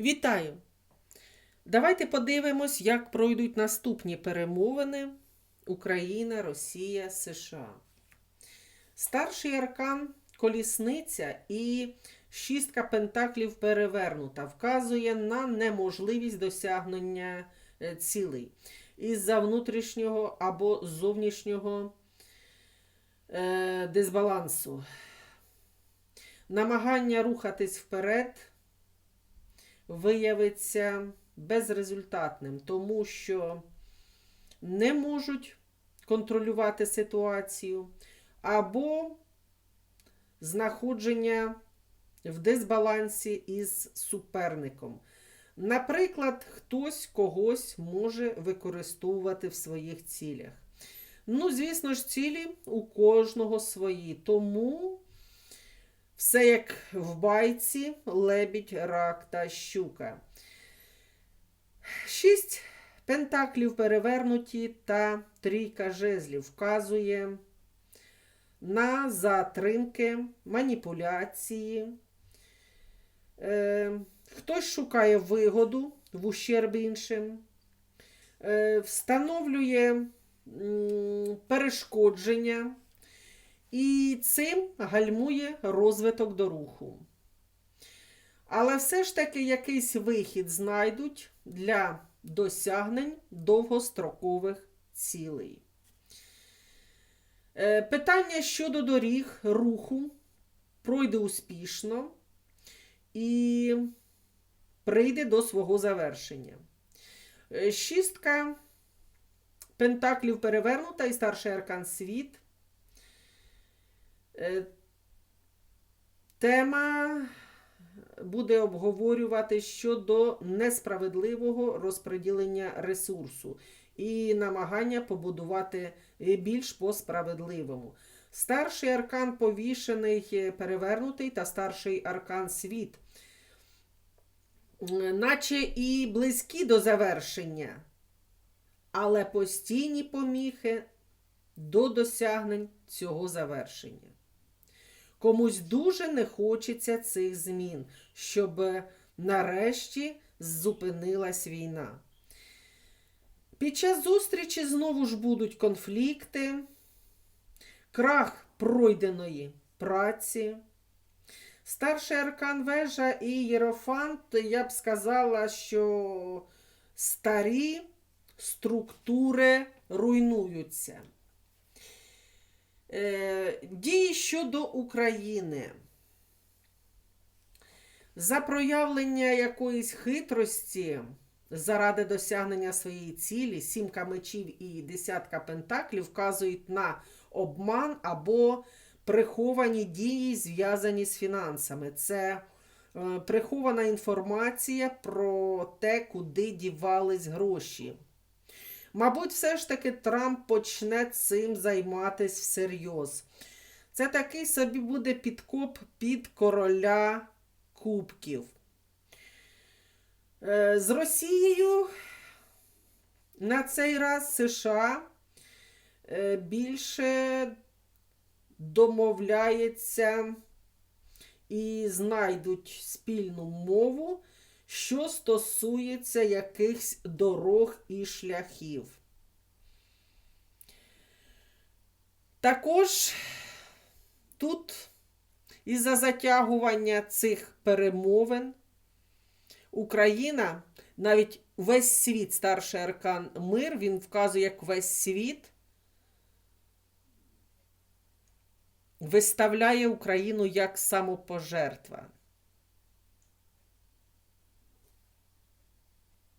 Вітаю! Давайте подивимось, як пройдуть наступні перемовини Україна, Росія, США. Старший аркан колісниця і шістка пентаклів перевернута вказує на неможливість досягнення е, цілей із-за внутрішнього або зовнішнього е, дисбалансу. Намагання рухатись вперед виявиться безрезультатним, тому що не можуть контролювати ситуацію, або знаходження в дисбалансі із суперником. Наприклад, хтось когось може використовувати в своїх цілях. Ну, звісно ж, цілі у кожного свої. Тому все як в байці, лебідь, рак та щука. Шість пентаклів перевернуті та трійка жезлів вказує на затримки, маніпуляції. Е, хтось шукає вигоду в ущерб іншим, е, встановлює перешкодження і цим гальмує розвиток до руху. Але все ж таки якийсь вихід знайдуть для досягнень довгострокових цілей. Е, Питання щодо доріг руху пройде успішно і прийде до свого завершення. Е, Шістка пентаклів перевернута і старший аркан світ. Е, Тема буде обговорювати щодо несправедливого розподілення ресурсу і намагання побудувати більш по справедливому. Старший аркан повішений е, перевернутий та старший аркан світ, Е, наче і близькі до завершення, але постійні поміхи до досягнень цього завершення. Комусь дуже не хочеться цих змін, щоб нарешті зупинилась війна. Під час зустрічі знову ж будуть конфлікти, крах пройденої праці. Старший аркан вежа і єрофант, я б сказала, що старі структури руйнуються. Е, Дії щодо України. За проявлення якоїсь хитрості заради досягнення своєї цілі, сімка мечів і десятка пентаклів вказують на обман або приховані дії, зв'язані з фінансами. Це е, прихована інформація про те, куди дівались гроші. Мабуть, все ж таки Трамп почне цим займатися всерйоз. Це такий собі буде підкоп під короля кубків. Е, З Росією на цей раз США е, більше домовляється і знайдуть спільну мову що стосується якихось дорог і шляхів. Також тут із-за затягування цих перемовин Україна, навіть весь світ, старший аркан мир, він вказує, як весь світ виставляє Україну як самопожертва.